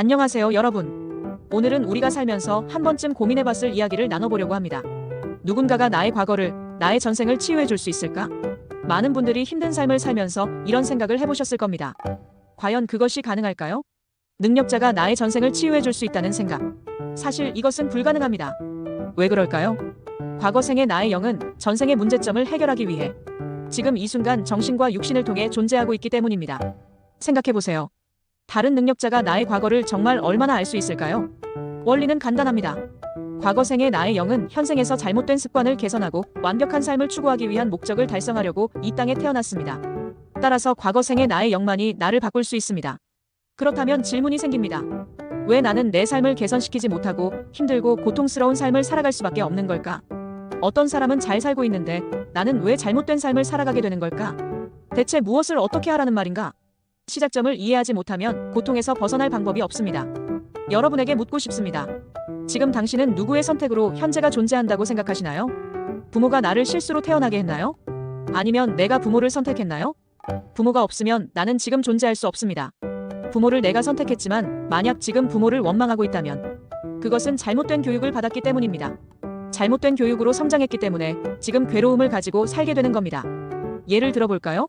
안녕하세요, 여러분. 오늘은 우리가 살면서 한 번쯤 고민해봤을 이야기를 나눠보려고 합니다. 누군가가 나의 과거를, 나의 전생을 치유해 줄 수 있을까? 많은 분들이 힘든 삶을 살면서 이런 생각을 해보셨을 겁니다. 과연 그것이 가능할까요? 능력자가 나의 전생을 치유해 줄 수 있다는 생각. 사실 이것은 불가능합니다. 왜 그럴까요? 과거 생의 나의 영은 전생의 문제점을 해결하기 위해 지금 이 순간 정신과 육신을 통해 존재하고 있기 때문입니다. 생각해보세요. 다른 능력자가 나의 과거를 정말 얼마나 알 수 있을까요? 원리는 간단합니다. 과거생의 나의 영은 현생에서 잘못된 습관을 개선하고 완벽한 삶을 추구하기 위한 목적을 달성하려고 이 땅에 태어났습니다. 따라서 과거생의 나의 영만이 나를 바꿀 수 있습니다. 그렇다면 질문이 생깁니다. 왜 나는 내 삶을 개선시키지 못하고 힘들고 고통스러운 삶을 살아갈 수밖에 없는 걸까? 어떤 사람은 잘 살고 있는데 나는 왜 잘못된 삶을 살아가게 되는 걸까? 대체 무엇을 어떻게 하라는 말인가? 시작점을 이해하지 못하면 고통에서 벗어날 방법이 없습니다. 여러분에게 묻고 싶습니다. 지금 당신은 누구의 선택으로 현재가 존재한다고 생각하시나요? 부모가 나를 실수로 태어나게 했나요? 아니면 내가 부모를 선택했나요? 부모가 없으면 나는 지금 존재할 수 없습니다. 부모를 내가 선택했지만 만약 지금 부모를 원망하고 있다면 그것은 잘못된 교육을 받았기 때문입니다. 잘못된 교육으로 성장했기 때문에 지금 괴로움을 가지고 살게 되는 겁니다. 예를 들어볼까요?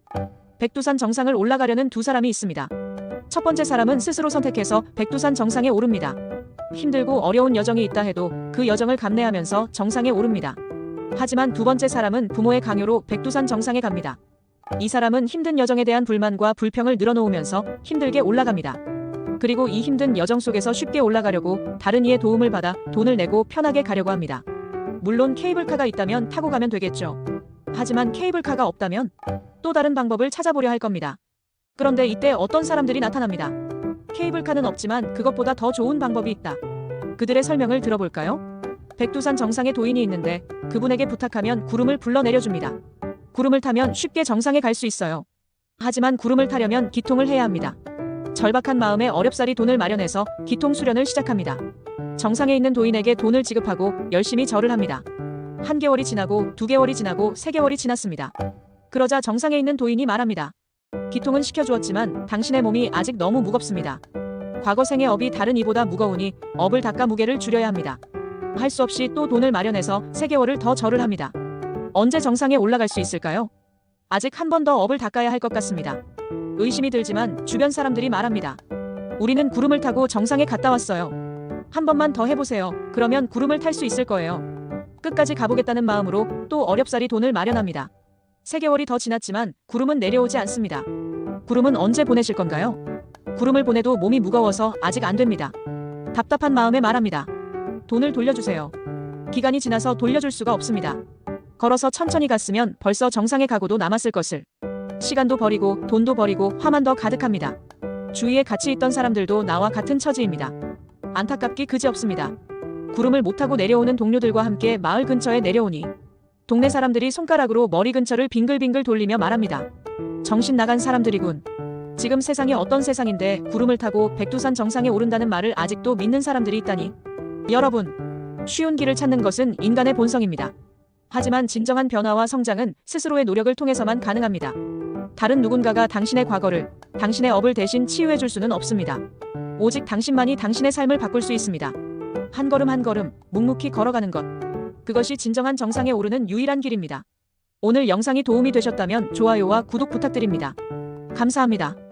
백두산 정상을 올라가려는 두 사람이 있습니다. 첫 번째 사람은 스스로 선택해서 백두산 정상에 오릅니다. 힘들고 어려운 여정이 있다 해도 그 여정을 감내하면서 정상에 오릅니다. 하지만 두 번째 사람은 부모의 강요로 백두산 정상에 갑니다. 이 사람은 힘든 여정에 대한 불만과 불평을 늘어놓으면서 힘들게 올라갑니다. 그리고 이 힘든 여정 속에서 쉽게 올라가려고 다른 이의 도움을 받아 돈을 내고 편하게 가려고 합니다. 물론 케이블카가 있다면 타고 가면 되겠죠. 하지만 케이블카가 없다면 또 다른 방법을 찾아보려 할 겁니다. 그런데 이때 어떤 사람들이 나타납니다. 케이블카는 없지만 그것보다 더 좋은 방법이 있다. 그들의 설명을 들어볼까요? 백두산 정상에 도인이 있는데 그분에게 부탁하면 구름을 불러 내려줍니다. 구름을 타면 쉽게 정상에 갈 수 있어요. 하지만 구름을 타려면 기통을 해야 합니다. 절박한 마음에 어렵사리 돈을 마련해서 기통 수련을 시작합니다. 정상에 있는 도인에게 돈을 지급하고 열심히 절을 합니다. 한 개월이 지나고 두 개월이 지나고 세 개월이 지났습니다. 그러자 정상에 있는 도인이 말합니다. 기통은 시켜주었지만 당신의 몸이 아직 너무 무겁습니다. 과거 생의 업이 다른 이보다 무거우니 업을 닦아 무게를 줄여야 합니다. 할 수 없이 또 돈을 마련해서 세 개월을 더 절을 합니다. 언제 정상에 올라갈 수 있을까요? 아직 한 번 더 업을 닦아야 할 것 같습니다. 의심이 들지만 주변 사람들이 말합니다. 우리는 구름을 타고 정상에 갔다 왔어요. 한 번만 더 해보세요. 그러면 구름을 탈 수 있을 거예요. 끝까지 가보겠다는 마음으로 또 어렵사리 돈을 마련합니다. 세 개월이 더 지났지만 구름은 내려오지 않습니다. 구름은 언제 보내실 건가요? 구름을 보내도 몸이 무거워서 아직 안 됩니다. 답답한 마음에 말합니다. 돈을 돌려주세요. 기간이 지나서 돌려줄 수가 없습니다. 걸어서 천천히 갔으면 벌써 정상에 가고도 남았을 것을. 시간도 버리고 돈도 버리고 화만 더 가득합니다. 주위에 같이 있던 사람들도 나와 같은 처지입니다. 안타깝기 그지없습니다. 구름을 못 타고 내려오는 동료들과 함께 마을 근처에 내려오니 동네 사람들이 손가락으로 머리 근처를 빙글빙글 돌리며 말합니다. 정신 나간 사람들이군. 지금 세상이 어떤 세상인데 구름을 타고 백두산 정상에 오른다는 말을 아직도 믿는 사람들이 있다니. 여러분, 쉬운 길을 찾는 것은 인간의 본성입니다. 하지만 진정한 변화와 성장은 스스로의 노력을 통해서만 가능합니다. 다른 누군가가 당신의 과거를, 당신의 업을 대신 치유해 줄 수는 없습니다. 오직 당신만이 당신의 삶을 바꿀 수 있습니다. 한 걸음 한 걸음 묵묵히 걸어가는 것. 그것이 진정한 정상에 오르는 유일한 길입니다. 오늘 영상이 도움이 되셨다면 좋아요와 구독 부탁드립니다. 감사합니다.